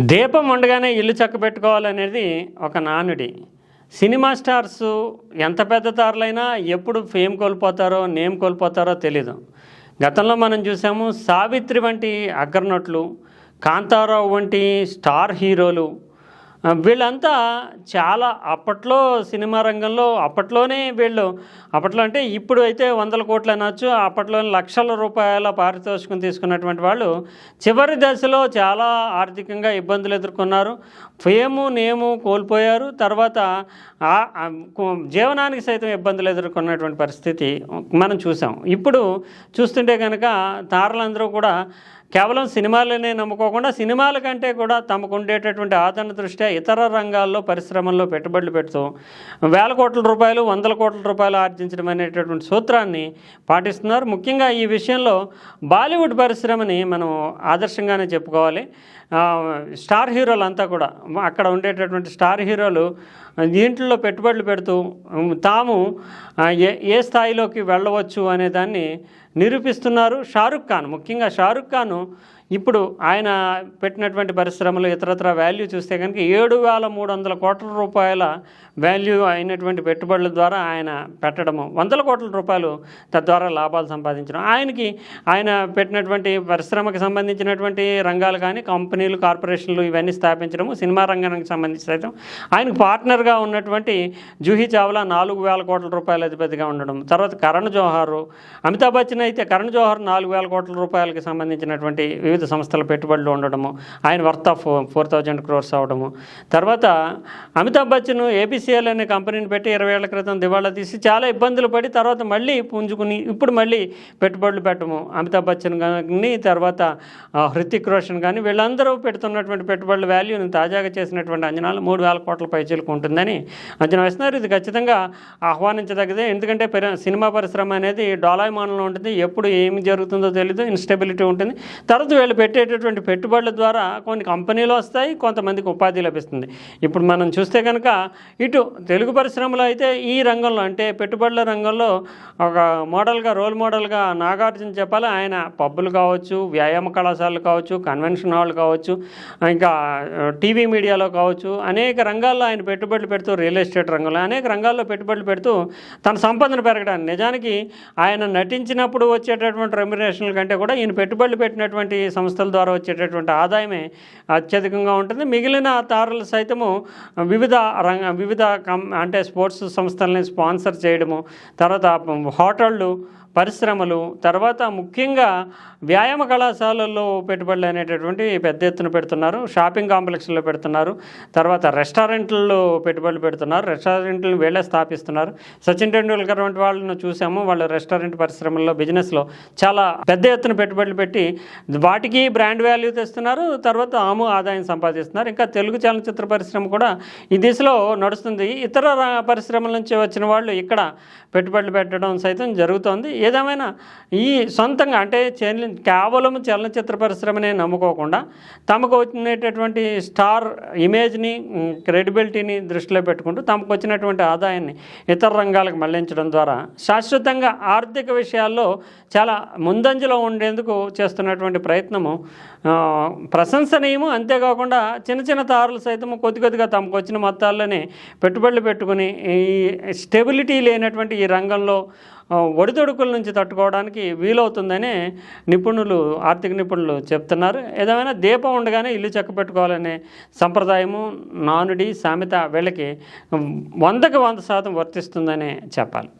దీపం ఉండగానే ఇల్లు చక్క పెట్టుకోవాలనేది ఒక నానుడి. సినిమా స్టార్స్ ఎంత పెద్ద తారులైనా ఎప్పుడు ఫేమ్ కోల్పోతారో నేమ్ కోల్పోతారో తెలీదు. గతంలో మనం చూసాము సావిత్రి వంటి అగ్రనటులు కాంతారావు వంటి స్టార్ హీరోలు వీళ్ళంతా చాలా అప్పట్లో సినిమా రంగంలో అప్పట్లోనే వీళ్ళు అప్పట్లో అంటే ఇప్పుడు అయితే వందల కోట్లు అనొచ్చు అప్పట్లో లక్షల రూపాయల పారితోషికం తీసుకున్నటువంటి వాళ్ళు చివరి దశలో చాలా ఆర్థికంగా ఇబ్బందులు ఎదుర్కొన్నారు. ఫేము నేము కోల్పోయారు. తర్వాత జీవనానికి సైతం ఇబ్బందులు ఎదుర్కొన్నటువంటి పరిస్థితి మనం చూసాం. ఇప్పుడు చూస్తుంటే కనుక తారలందరూ కూడా కేవలం సినిమాలనే నమ్ముకోకుండా సినిమాల కంటే కూడా తమకు ఉండేటటువంటి ఆదరణ దృష్ట్యా ఇతర రంగాల్లో పరిశ్రమల్లో పెట్టుబడులు పెడుతూ వేల కోట్ల రూపాయలు వందల కోట్ల రూపాయలు ఆర్జించడం అనేటటువంటి సూత్రాన్ని పాటిస్తున్నారు. ముఖ్యంగా ఈ విషయంలో బాలీవుడ్ పరిశ్రమని మనం ఆదర్శంగానే చెప్పుకోవాలి. స్టార్ హీరోలు అంతా కూడా. అక్కడ ఉండేటటువంటి స్టార్ హీరోలు దీంట్లో పెట్టుబడులు పెడుతూ తాము ఏ ఏ స్థాయిలోకి వెళ్ళవచ్చు అనే దాన్ని నిరూపిస్తున్నారు షారుఖ్ ఖాన్. ముఖ్యంగా షారుఖ్ ఖాన్ ఇప్పుడు ఆయన పెట్టినటువంటి పరిశ్రమలు ఇతరత్ర వాల్యూ చూస్తే కనుక ఏడు వేల మూడు వందల కోట్ల రూపాయల వాల్యూ అయినటువంటి పెట్టుబడుల ద్వారా ఆయన పెట్టడము. వందల కోట్ల రూపాయలు తద్వారా లాభాలు సంపాదించడం. ఆయనకి ఆయన పెట్టినటువంటి పరిశ్రమకు సంబంధించినటువంటి రంగాలు కానీ కంపెనీలు కార్పొరేషన్లు ఇవన్నీ స్థాపించడము సినిమా రంగానికి సంబంధించి సైతం ఆయనకు పార్ట్నర్గా ఉన్నటువంటి జూహీ చావ్లా నాలుగు వేల కోట్ల రూపాయల అధిపతిగా ఉండడం. తర్వాత కరణ్ జోహారు అమితాబ్ బచ్చన్ అయితే కరణ్ జోహార్ నాలుగు వేల కోట్ల రూపాయలకు సంబంధించినటువంటి వివిధ సంస్థల పెట్టుబడులు ఉండడము ఆయన worth of four thousand crores అవడము. తర్వాత అమితాబ్ బచ్చన్ ఏపీసీఎల్ అనే కంపెనీని పెట్టి ఇరవై ఏళ్ళ క్రితం దివాళా తీసి చాలా ఇబ్బందులు పడి తర్వాత మళ్ళీ పుంజుకుని ఇప్పుడు మళ్ళీ పెట్టుబడులు పెట్టము అమితాబ్ బచ్చన్ కానీ తర్వాత హృతిక్ రోషన్ కానీ వీళ్ళందరూ పెడుతున్నటువంటి పెట్టుబడుల వాల్యూని తాజాగా చేసినటువంటి అంచనాలు మూడు వేల కోట్ల పైచీలకు ఉంటుందని అంచనా వేస్తున్నారు. ఇది ఖచ్చితంగా ఆహ్వానించదగ్గదే. ఎందుకంటే సినిమా పరిశ్రమ అనేది డోలాయమానంలో ఉంటుంది. ఎప్పుడు ఏమి జరుగుతుందో తెలియదు ఇన్స్టెబిలిటీ ఉంటుంది. తర్వాత వీళ్ళు పెట్టేటటువంటి పెట్టుబడుల ద్వారా కొన్ని కంపెనీలు వస్తాయి కొంతమందికి ఉపాధి లభిస్తుంది. ఇప్పుడు మనం చూస్తే కనుక ఇటు తెలుగు పరిశ్రమలో అయితే ఈ రంగంలో అంటే పెట్టుబడుల రంగంలో ఒక మోడల్గా రోల్ మోడల్గా నాగార్జున చెప్పాలి. ఆయన పబ్బులు కావచ్చు వ్యాయామ కళాశాలలు కావచ్చు కన్వెన్షన్ హాల్ కావచ్చు ఇంకా టీవీ మీడియాలో కావచ్చు అనేక రంగాల్లో ఆయన పెట్టుబడులు పెడుతూ రియల్ ఎస్టేట్ రంగంలో అనేక రంగాల్లో పెట్టుబడులు పెడుతూ తన సంపదను పెరగడానికి నిజానికి ఆయన నటించినప్పుడు వచ్చేటటువంటి రెమ్యునేషన్ల కంటే కూడా ఈయన పెట్టుబడులు పెట్టినటువంటి సంస్థల ద్వారా వచ్చేటటువంటి ఆదాయమే అత్యధికంగా ఉంటుంది. మిగిలిన తారలు సైతము వివిధ రంగ వివిధ కం అంటే స్పోర్ట్స్ సంస్థల్ని స్పాన్సర్ చేయడము తర్వాత హోటళ్ళు పరిశ్రమలు తర్వాత ముఖ్యంగా వ్యాయామ కళాశాలల్లో పెట్టుబడులు అనేటటువంటి పెద్ద ఎత్తున పెడుతున్నారు. షాపింగ్ కాంప్లెక్స్లో పెడుతున్నారు. తర్వాత రెస్టారెంట్లలో పెట్టుబడులు పెడుతున్నారు. రెస్టారెంట్లు వీళ్ళే స్థాపిస్తున్నారు. సచిన్ టెండూల్కర్ వంటి వాళ్ళను చూసాము. వాళ్ళు రెస్టారెంట్ పరిశ్రమల్లో బిజినెస్లో చాలా పెద్ద ఎత్తున పెట్టుబడులు పెట్టి వాటికి బ్రాండ్ వాల్యూ తెస్తున్నారు. తర్వాత ఆము ఆదాయం సంపాదిస్తున్నారు. ఇంకా తెలుగు చలనచిత్ర పరిశ్రమ కూడా ఈ దిశలో నడుస్తుంది. ఇతర పరిశ్రమల నుంచి వచ్చిన వాళ్ళు ఇక్కడ పెట్టుబడులు పెట్టడం సైతం జరుగుతోంది. ఏదేమైనా ఈ సొంతంగా అంటే చెల్లి- కేవలం చలనచిత్ర పరిశ్రమనే నమ్ముకోకుండా తమకు వచ్చినటువంటి స్టార్ ఇమేజ్ని క్రెడిబిలిటీని దృష్టిలో పెట్టుకుంటూ తమకు వచ్చినటువంటి ఆదాయాన్ని ఇతర రంగాలకు మళ్ళించడం ద్వారా శాశ్వతంగా ఆర్థిక విషయాల్లో చాలా ముందంజలో ఉండేందుకు చేస్తున్నటువంటి ప్రయత్నము ప్రశంసనీయము. అంతేకాకుండా చిన్న చిన్న తారులు సైతము కొద్ది కొద్దిగా తమకు వచ్చిన మొత్తాల్లోనే పెట్టుబడులు పెట్టుకుని ఈ స్టెబిలిటీ లేనటువంటి ఈ రంగంలో ఒడిదొడుకుల నుంచి తట్టుకోవడానికి వీలవుతుందని నిపుణులు ఆర్థిక నిపుణులు చెప్తున్నారు. ఏదేమైనా దీపం ఉండగానే ఇల్లు చెక్క పెట్టుకోవాలనే సంప్రదాయము నానుడి సామెత వీళ్ళకి వందకి వంద శాతం వర్తిస్తుందనే చెప్పాలి.